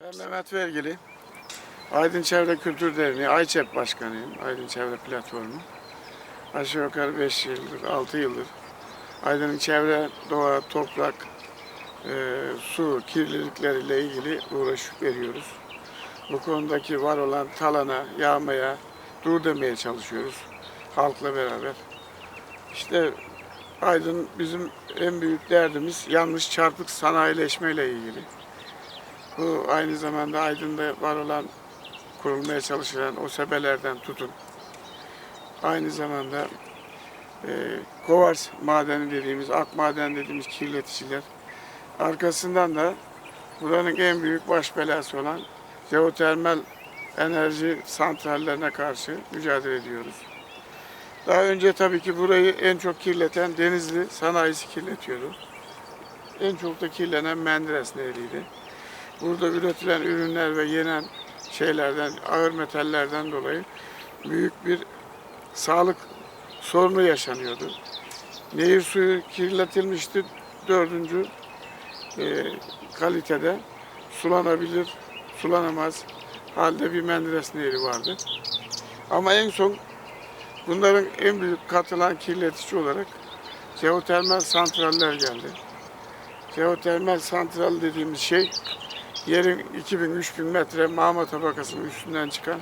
Ben Mehmet Vergili. Aydın Çevre Kültür Derneği AYÇEP Başkanıyım. Aydın Çevre Platformu. Aşağı yukarı 5 yıldır, 6 yıldır Aydın'ın çevre, doğa, toprak, e, su kirlilikleriyle ilgili uğraşıp veriyoruz. Bu konudaki var olan talana, yağmaya dur demeye çalışıyoruz halkla beraber. İşte Aydın bizim en büyük derdimiz yanlış çarpık sanayileşmeyle ilgili. Bu aynı zamanda Aydın'da var olan kurulmaya çalışılan o sebelerden tutun. Aynı zamanda e, Kovars madeni dediğimiz, ak maden dediğimiz kirleticiler. Arkasından da buranın en büyük baş belası olan jeotermal enerji santrallerine karşı mücadele ediyoruz. Daha önce tabii ki burayı en çok kirleten Denizli sanayisi kirletiyordu. En çok da kirlenen Menderes Nehri'ydi. Burada üretilen ürünler ve yenen şeylerden, ağır metallerden dolayı büyük bir sağlık sorunu yaşanıyordu. Nehir suyu kirletilmişti. Dördüncü e, kalitede sulanabilir, sulanamaz halde bir Menderes Nehri vardı. Ama en son bunların en büyük katılan kirletici olarak jeotermal santraller geldi. Jeotermal santral dediğimiz şey yerin 2000-3000 metre mağma tabakasının üstünden çıkan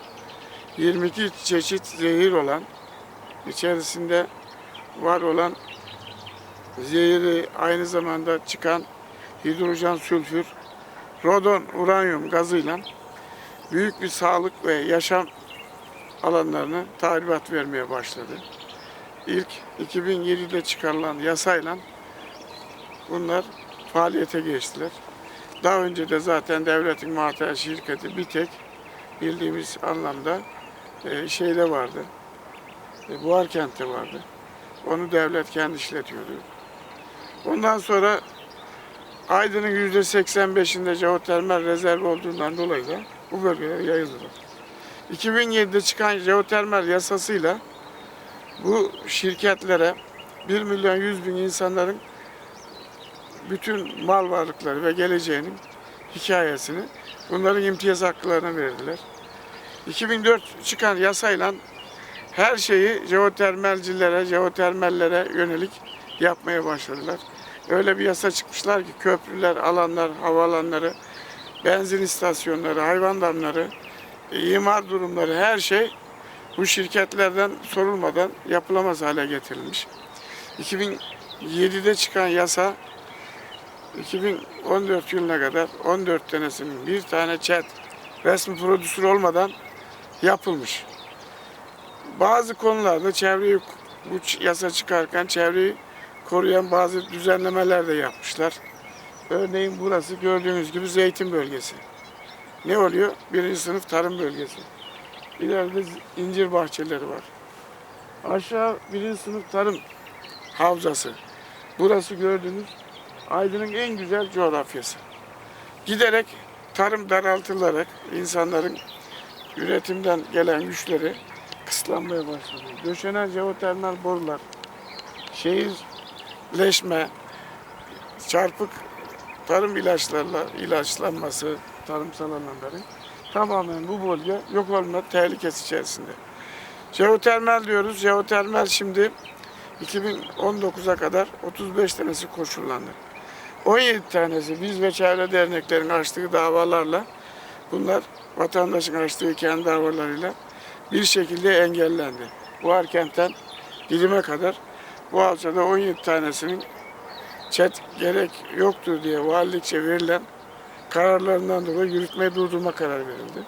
22 çeşit zehir olan içerisinde var olan zehiri aynı zamanda çıkan hidrojen sülfür, rodon, uranyum gazıyla büyük bir sağlık ve yaşam alanlarına tahribat vermeye başladı. İlk 2007'de çıkarılan yasayla bunlar faaliyete geçtiler. Daha önce de zaten devletin muhtar şirketi bir tek bildiğimiz anlamda e, şeyde vardı. E, Buhar kentte vardı. Onu devlet kendi işletiyordu. Ondan sonra Aydın'ın yüzde 85'inde jeotermal rezerv olduğundan dolayı da bu bölgelere yayıldılar. 2007'de çıkan jeotermal yasasıyla bu şirketlere 1 milyon 100 bin insanların bütün mal varlıkları ve geleceğinin hikayesini bunların imtiyaz haklarına verdiler. 2004 çıkan yasayla her şeyi jeotermalcilere, jeotermallere yönelik yapmaya başladılar. Öyle bir yasa çıkmışlar ki köprüler, alanlar, havaalanları, benzin istasyonları, hayvan damları, imar durumları her şey bu şirketlerden sorulmadan yapılamaz hale getirilmiş. 2007'de çıkan yasa 2014 yılına kadar 14 tanesinin bir tane chat resmi prodüsör olmadan yapılmış. Bazı konularda çevreyi bu yasa çıkarken çevreyi koruyan bazı düzenlemeler de yapmışlar. Örneğin burası gördüğünüz gibi zeytin bölgesi. Ne oluyor? Birinci sınıf tarım bölgesi. İleride incir bahçeleri var. Aşağı birinci sınıf tarım havzası. Burası gördüğünüz Aydın'ın en güzel coğrafyası. Giderek tarım daraltılarak insanların üretimden gelen güçleri kısıtlanmaya başladı. Döşenen jeotermal borular, şehirleşme, çarpık tarım ilaçlarla ilaçlanması, tarımsal alanların tamamen bu bölge yok olma tehlikesi içerisinde. Jeotermal diyoruz. Jeotermal şimdi 2019'a kadar 35 tanesi koşullandı. 17 tanesi biz ve çevre derneklerin açtığı davalarla bunlar vatandaşın açtığı kendi davalarıyla bir şekilde engellendi. Bu erkenden Dilim'e kadar bu alçada 17 tanesinin çet gerek yoktur diye valilikçe verilen kararlarından dolayı yürütmeyi durdurma kararı verildi.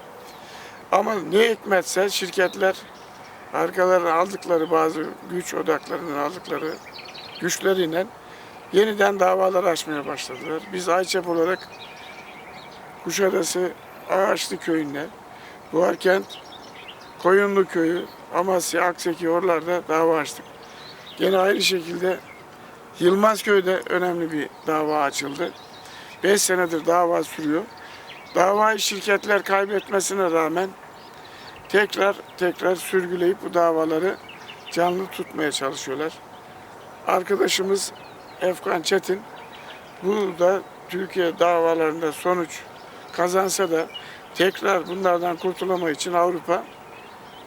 Ama ne hikmetse şirketler arkalarına aldıkları bazı güç odaklarından aldıkları güçleriyle yeniden davalar açmaya başladılar. Biz Ayçep olarak Kuşadası Ağaçlı köyünde, Buharkent, Koyunlu köyü, Amasya, Akseki oralarda dava açtık. Gene aynı şekilde Yılmazköy'de önemli bir dava açıldı. 5 senedir dava sürüyor. Davayı şirketler kaybetmesine rağmen tekrar tekrar sürgüleyip bu davaları canlı tutmaya çalışıyorlar. Arkadaşımız Efkan Çetin bu da Türkiye davalarında sonuç kazansa da tekrar bunlardan kurtulamak için Avrupa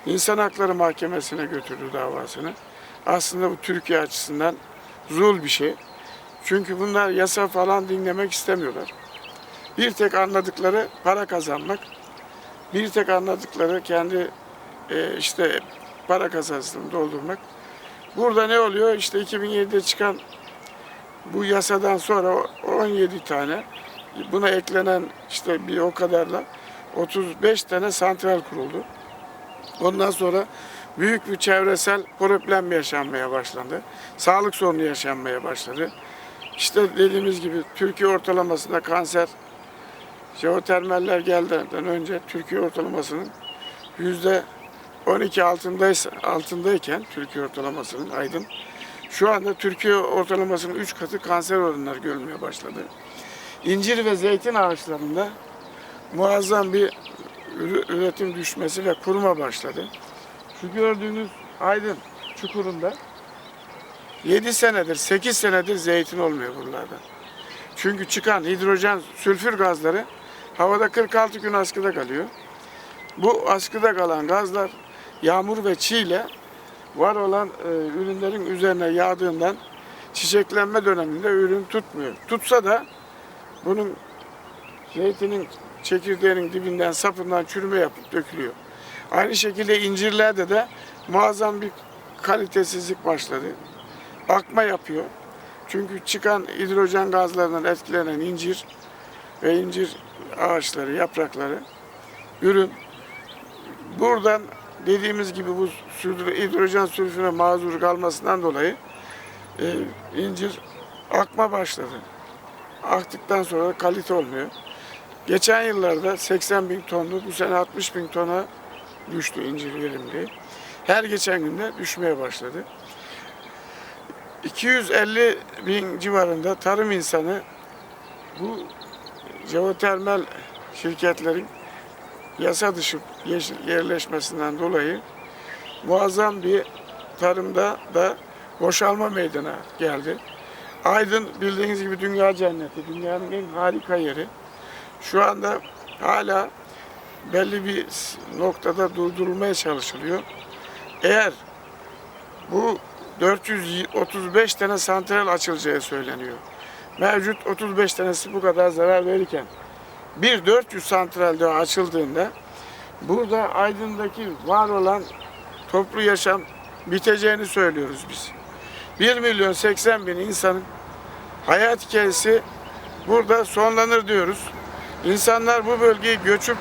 İnsan Hakları Mahkemesi'ne götürdü davasını. Aslında bu Türkiye açısından zul bir şey. Çünkü bunlar yasa falan dinlemek istemiyorlar. Bir tek anladıkları para kazanmak. Bir tek anladıkları kendi e, işte para kasasını doldurmak. Burada ne oluyor? İşte 2007'de çıkan bu yasadan sonra 17 tane buna eklenen işte bir o kadarla 35 tane santral kuruldu. Ondan sonra büyük bir çevresel problem yaşanmaya başlandı. Sağlık sorunu yaşanmaya başladı. İşte dediğimiz gibi Türkiye ortalamasında kanser jeotermaller geldiğinden önce Türkiye ortalamasının yüzde 12 altındaysa altındayken Türkiye ortalamasının aydın şu anda Türkiye ortalamasının 3 katı kanser oranları görülmeye başladı. İncir ve zeytin ağaçlarında muazzam bir üretim düşmesi ve kuruma başladı. Şu gördüğünüz aydın çukurunda 7 senedir, 8 senedir zeytin olmuyor buralarda. Çünkü çıkan hidrojen, sülfür gazları havada 46 gün askıda kalıyor. Bu askıda kalan gazlar yağmur ve çiğle var olan e, ürünlerin üzerine yağdığından çiçeklenme döneminde ürün tutmuyor. Tutsa da bunun zeytinin çekirdeğinin dibinden sapından çürüme yapıp dökülüyor. Aynı şekilde incirlerde de muazzam bir kalitesizlik başladı. Akma yapıyor. Çünkü çıkan hidrojen gazlarından etkilenen incir ve incir ağaçları, yaprakları, ürün buradan dediğimiz gibi bu sülfür- hidrojen sülfüre mazur kalmasından dolayı e, incir akma başladı. Aktıktan sonra kalite olmuyor. Geçen yıllarda 80 bin tonlu, bu sene 60 bin tona düştü incir verimliliği. Her geçen günde düşmeye başladı. 250 bin civarında tarım insanı bu jeotermal şirketlerin yasa dışı yerleşmesinden dolayı muazzam bir tarımda da boşalma meydana geldi. Aydın bildiğiniz gibi dünya cenneti, dünyanın en harika yeri. Şu anda hala belli bir noktada durdurulmaya çalışılıyor. Eğer bu 435 tane santral açılacağı söyleniyor. Mevcut 35 tanesi bu kadar zarar verirken bir 400 santral daha açıldığında burada Aydın'daki var olan toplu yaşam biteceğini söylüyoruz biz. 1 milyon 80 bin insanın hayat hikayesi burada sonlanır diyoruz. İnsanlar bu bölgeyi göçüp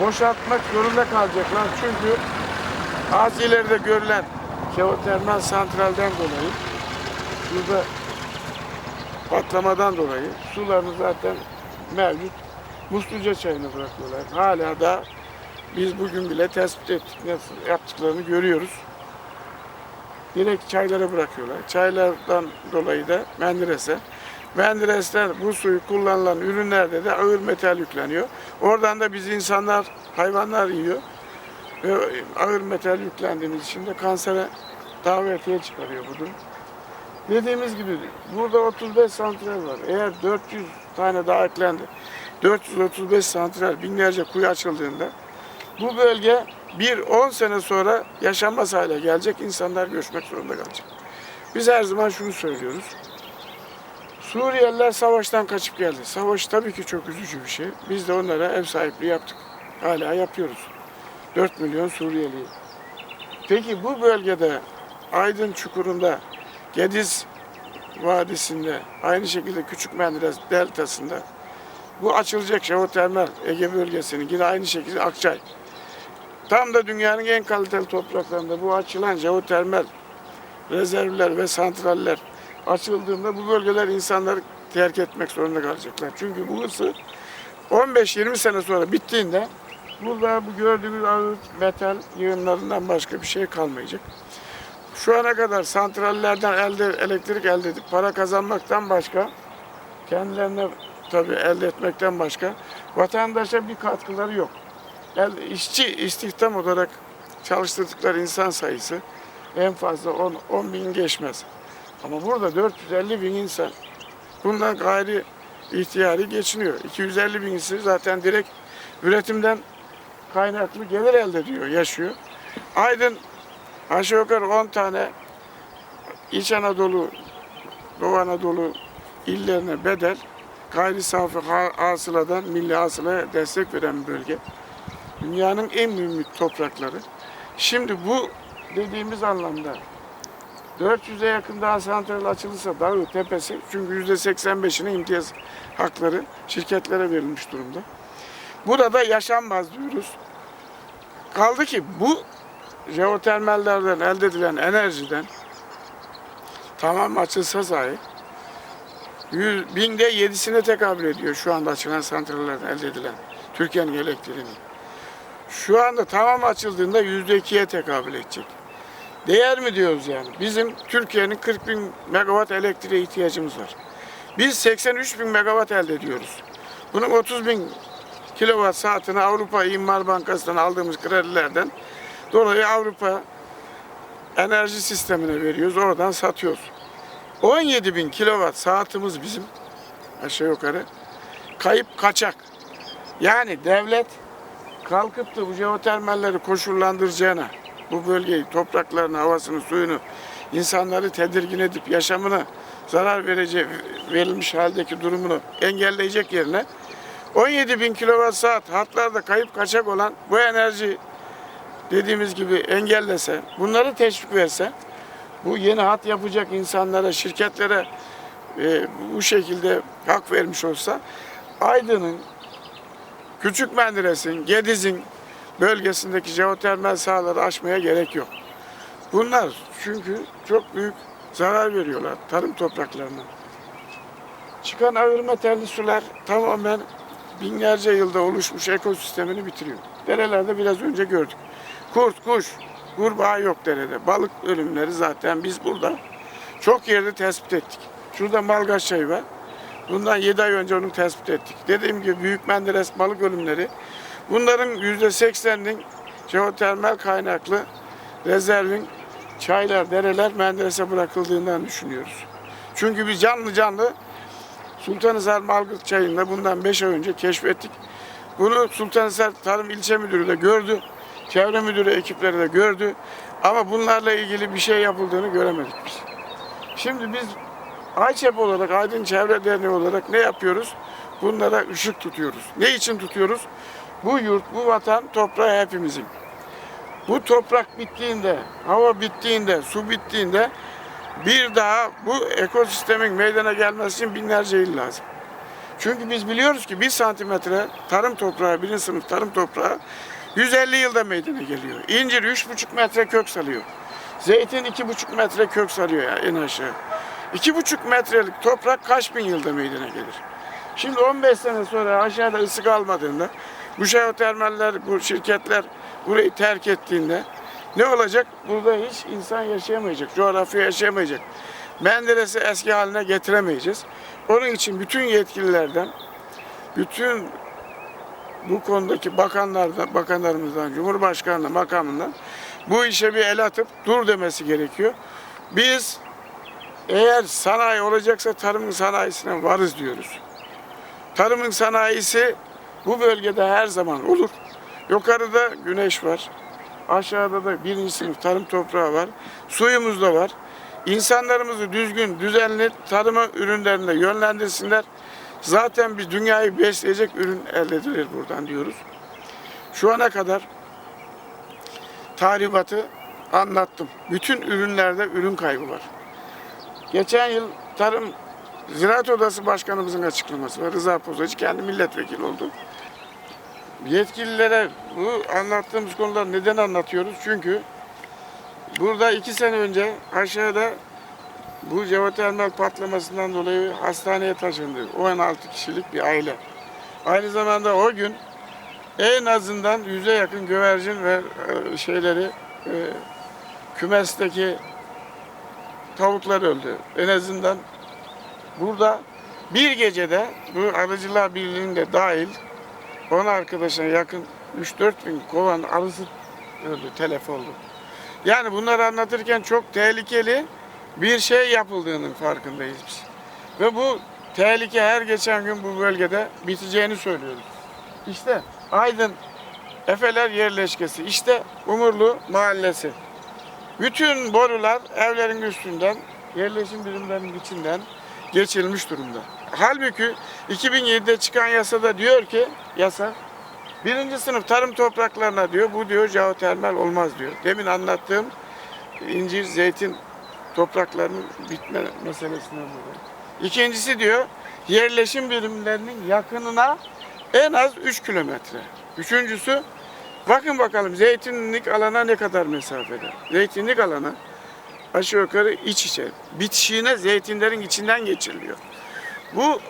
boşaltmak zorunda kalacaklar. Çünkü az ileride görülen jeotermal santralden dolayı burada patlamadan dolayı sularını zaten mevcut musluca çayını bırakıyorlar. Hala da biz bugün bile tespit ettik nasıl yaptıklarını görüyoruz. Direkt çaylara bırakıyorlar. Çaylardan dolayı da Menderes'e. Menderes'ten bu suyu kullanılan ürünlerde de ağır metal yükleniyor. Oradan da biz insanlar, hayvanlar yiyor. Ve ağır metal yüklendiğimiz için de kansere davetiye çıkarıyor bu durum. Dediğimiz gibi burada 35 santral var. Eğer 400 tane daha eklendi, 435 santral, binlerce kuyu açıldığında bu bölge bir 10 sene sonra yaşanmaz hale gelecek, insanlar göçmek zorunda kalacak. Biz her zaman şunu söylüyoruz. Suriyeliler savaştan kaçıp geldi. Savaş tabii ki çok üzücü bir şey. Biz de onlara ev sahipliği yaptık. Hala yapıyoruz. 4 milyon Suriyeli. Peki bu bölgede Aydın Çukuru'nda, Gediz Vadisi'nde, aynı şekilde Küçük Menderes Deltası'nda bu açılacak jeotermal Ege bölgesinin yine aynı şekilde Akçay. Tam da dünyanın en kaliteli topraklarında bu açılan jeotermal rezervler ve santraller açıldığında bu bölgeler insanları terk etmek zorunda kalacaklar. Çünkü bu ısı 15-20 sene sonra bittiğinde burada bu gördüğünüz ağır metal yığınlarından başka bir şey kalmayacak. Şu ana kadar santrallerden elde elektrik elde edip para kazanmaktan başka kendilerine tabii elde etmekten başka vatandaşa bir katkıları yok. El, işçi istihdam olarak çalıştırdıkları insan sayısı en fazla 10, 10 bin geçmez. Ama burada 450 bin insan. Bundan gayri ihtiyari geçiniyor. 250 bin kişi zaten direkt üretimden kaynaklı gelir elde ediyor, yaşıyor. Aydın aşağı yukarı 10 tane İç Anadolu, Doğu Anadolu illerine bedel gayri safi hasıladan milli hasılaya destek veren bölge. Dünyanın en mühim toprakları. Şimdi bu dediğimiz anlamda 400'e yakın daha santral açılırsa Dağı Tepesi çünkü %85'ine imtiyaz hakları şirketlere verilmiş durumda. Burada yaşanmaz diyoruz. Kaldı ki bu jeotermallerden elde edilen enerjiden tamam açılsa sahip 100, binde yedisine tekabül ediyor şu anda açılan santrallerden elde edilen Türkiye'nin elektriğini. Şu anda tamam açıldığında yüzde ikiye tekabül edecek. Değer mi diyoruz yani? Bizim Türkiye'nin 40 bin megawatt elektriğe ihtiyacımız var. Biz 83 bin megawatt elde ediyoruz. Bunun 30 bin kilowatt saatini Avrupa İmar Bankası'ndan aldığımız kredilerden dolayı Avrupa enerji sistemine veriyoruz. Oradan satıyoruz. 17 bin kilowatt saatimiz bizim aşağı yukarı kayıp kaçak. Yani devlet kalkıp da bu jeotermalleri koşullandıracağına bu bölgeyi, topraklarını, havasını, suyunu, insanları tedirgin edip yaşamına zarar verecek, verilmiş haldeki durumunu engelleyecek yerine 17 bin kilowatt saat hatlarda kayıp kaçak olan bu enerji dediğimiz gibi engellese, bunları teşvik verse, bu yeni hat yapacak insanlara, şirketlere e, bu şekilde hak vermiş olsa, Aydın'ın, Küçük Menderes'in, Gediz'in bölgesindeki jeotermal sahaları aşmaya gerek yok. Bunlar çünkü çok büyük zarar veriyorlar tarım topraklarına. Çıkan ağır metalli sular tamamen binlerce yılda oluşmuş ekosistemini bitiriyor. Derelerde biraz önce gördük. Kurt, kuş, kurbağa yok derede. Balık ölümleri zaten biz burada çok yerde tespit ettik. Şurada Malgaç çayı var. Bundan 7 ay önce onu tespit ettik. Dediğim gibi Büyük Menderes balık ölümleri. Bunların %80'inin jeotermal kaynaklı rezervin çaylar, dereler Menderes'e bırakıldığından düşünüyoruz. Çünkü biz canlı canlı Sultanhisar Malgırt çayında bundan 5 ay önce keşfettik. Bunu Sultanhisar Tarım İlçe Müdürü de gördü. Çevre Müdürü ekipleri de gördü. Ama bunlarla ilgili bir şey yapıldığını göremedik biz. Şimdi biz Ayçep olarak, Aydın Çevre Derneği olarak ne yapıyoruz? Bunlara ışık tutuyoruz. Ne için tutuyoruz? Bu yurt, bu vatan toprağı hepimizin. Bu toprak bittiğinde, hava bittiğinde, su bittiğinde bir daha bu ekosistemin meydana gelmesi için binlerce yıl lazım. Çünkü biz biliyoruz ki bir santimetre tarım toprağı, birinci sınıf tarım toprağı 150 yılda meydana geliyor. İncir 3,5 metre kök salıyor. Zeytin 2,5 metre kök salıyor ya en aşağı. 2,5 metrelik toprak kaç bin yılda meydana gelir? Şimdi 15 sene sonra aşağıda ısı kalmadığında bu jeotermaller, bu şirketler burayı terk ettiğinde ne olacak? Burada hiç insan yaşayamayacak, coğrafya yaşayamayacak. Menderes'i eski haline getiremeyeceğiz. Onun için bütün yetkililerden, bütün bu konudaki bakanlardan, bakanlarımızdan, Cumhurbaşkanlığı makamından bu işe bir el atıp dur demesi gerekiyor. Biz eğer sanayi olacaksa tarımın sanayisine varız diyoruz. Tarımın sanayisi bu bölgede her zaman olur. Yukarıda güneş var. Aşağıda da birinci sınıf tarım toprağı var. Suyumuz da var. İnsanlarımızı düzgün, düzenli tarıma ürünlerine yönlendirsinler. Zaten biz dünyayı besleyecek ürün elde edilir buradan diyoruz. Şu ana kadar tahribatı anlattım. Bütün ürünlerde ürün kaybı var. Geçen yıl Tarım Ziraat Odası Başkanımızın açıklaması var. Rıza Pozacı kendi milletvekili oldu. Yetkililere bu anlattığımız konuları neden anlatıyoruz? Çünkü burada iki sene önce aşağıda bu jeotermal patlamasından dolayı hastaneye taşındı. 16 kişilik bir aile. Aynı zamanda o gün en azından yüze yakın güvercin ve e, şeyleri e, kümesteki tavuklar öldü. En azından burada bir gecede bu Arıcılar Birliği'nde dahil 10 arkadaşına yakın 3-4 bin kovan arısı öldü, telef oldu. Yani bunları anlatırken çok tehlikeli bir şey yapıldığının farkındayız biz. Ve bu tehlike her geçen gün bu bölgede biteceğini söylüyoruz. İşte Aydın Efeler yerleşkesi, işte Umurlu mahallesi. Bütün borular evlerin üstünden, yerleşim birimlerinin içinden geçilmiş durumda. Halbuki 2007'de çıkan yasada diyor ki, yasa, birinci sınıf tarım topraklarına diyor, bu diyor jeotermal olmaz diyor. Demin anlattığım incir, zeytin topraklarının bitme meselesinden dolayı. İkincisi diyor, yerleşim birimlerinin yakınına en az 3 kilometre. Üçüncüsü, bakın bakalım zeytinlik alana ne kadar mesafede. Zeytinlik alana aşağı yukarı iç içe. Bitişiğine zeytinlerin içinden geçiriliyor. Bu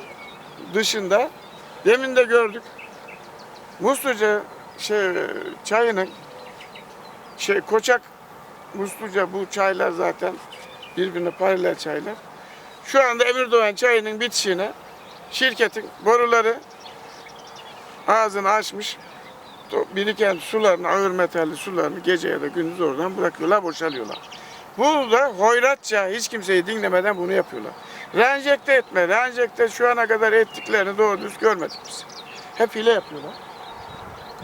dışında demin de gördük. Musluca şey çayının şey Koçak Musluca bu çaylar zaten birbirine paralel çaylar. Şu anda Emirdoğan çayının bitişine şirketin boruları ağzını açmış biriken sularını, ağır metalli sularını gece ya da gündüz oradan bırakıyorlar, boşalıyorlar. Bu da hoyratça hiç kimseyi dinlemeden bunu yapıyorlar. Renjekte etme, renjekte şu ana kadar ettiklerini doğru düz görmedik biz. Hep hile yapıyorlar.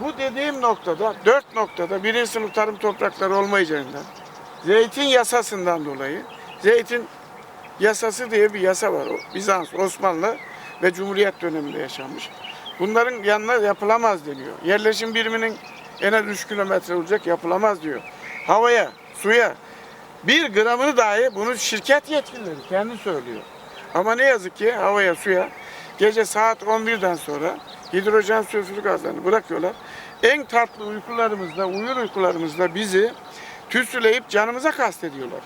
Bu dediğim noktada, dört noktada birinci sınıf tarım toprakları olmayacağından, zeytin yasasından dolayı, zeytin yasası diye bir yasa var. Bizans, Osmanlı ve Cumhuriyet döneminde yaşanmış. Bunların yanına yapılamaz deniyor. Yerleşim biriminin en az 3 kilometre olacak yapılamaz diyor. Havaya, suya bir gramını dahi bunu şirket yetkilileri kendi söylüyor. Ama ne yazık ki havaya, suya gece saat 11'den sonra hidrojen sülfür gazlarını bırakıyorlar. En tatlı uykularımızda, uyur uykularımızda bizi tütsüleyip canımıza kastediyorlar.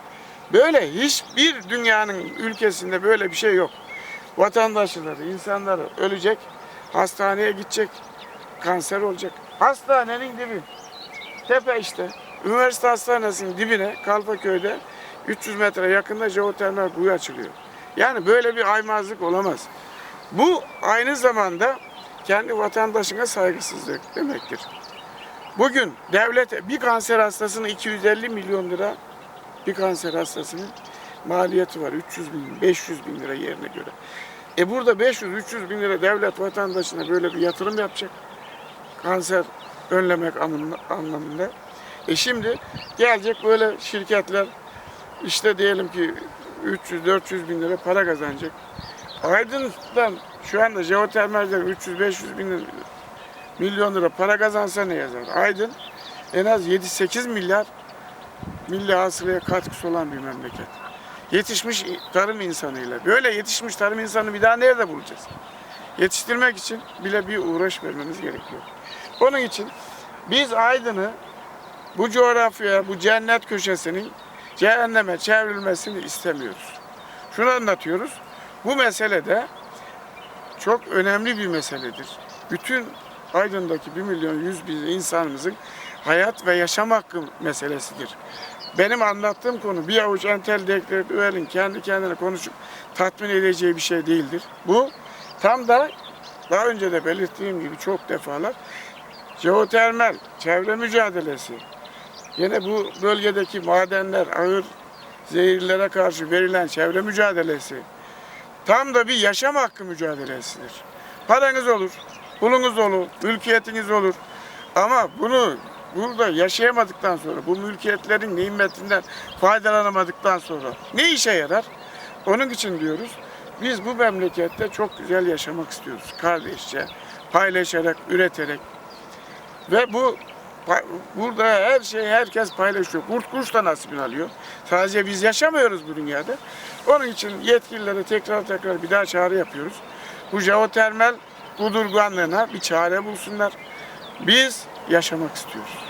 Böyle hiçbir dünyanın ülkesinde böyle bir şey yok. Vatandaşları, insanları ölecek, hastaneye gidecek, kanser olacak. Hastanenin dibi, tepe işte. Üniversite hastanesinin dibine Kalfaköy'de 300 metre yakında jeotermal kuyu açılıyor. Yani böyle bir aymazlık olamaz. Bu aynı zamanda kendi vatandaşına saygısızlık demektir. Bugün devlet bir kanser hastasının 250 milyon lira bir kanser hastasının maliyeti var. 300 bin, 500 bin lira yerine göre. E burada 500-300 bin lira devlet vatandaşına böyle bir yatırım yapacak. Kanser önlemek anlamında-. E şimdi gelecek böyle şirketler işte diyelim ki 300-400 bin lira para kazanacak. Aydın'dan şu anda jeotermalden 300-500 bin lira, milyon lira para kazansa ne yazar? Aydın en az 7-8 milyar milli hasılaya katkısı olan bir memleket. Yetişmiş tarım insanıyla. Böyle yetişmiş tarım insanı bir daha nerede bulacağız? Yetiştirmek için bile bir uğraş vermemiz gerekiyor. Onun için biz Aydın'ı bu coğrafyaya, bu cennet köşesinin cehenneme çevrilmesini istemiyoruz. Şunu anlatıyoruz. Bu mesele de çok önemli bir meseledir. Bütün Aydın'daki 1 milyon 100 bin insanımızın hayat ve yaşam hakkı meselesidir. Benim anlattığım konu bir avuç entelektüelin kendi kendine konuşup tatmin edeceği bir şey değildir. Bu tam da daha önce de belirttiğim gibi çok defalar jeotermal, çevre mücadelesi, yine bu bölgedeki madenler, ağır zehirlere karşı verilen çevre mücadelesi, tam da bir yaşam hakkı mücadelesidir. Paranız olur, pulunuz olur, mülkiyetiniz olur. Ama bunu burada yaşayamadıktan sonra, bu mülkiyetlerin nimetinden faydalanamadıktan sonra ne işe yarar? Onun için diyoruz, biz bu memlekette çok güzel yaşamak istiyoruz. Kardeşçe, paylaşarak, üreterek. Ve bu burada her şey herkes paylaşıyor. Kurt kuş da nasibini alıyor. Sadece biz yaşamıyoruz bu dünyada. Onun için yetkililere tekrar tekrar bir daha çağrı yapıyoruz. Bu jeotermal kudurganlığına bir çare bulsunlar. Biz yaşamak istiyoruz.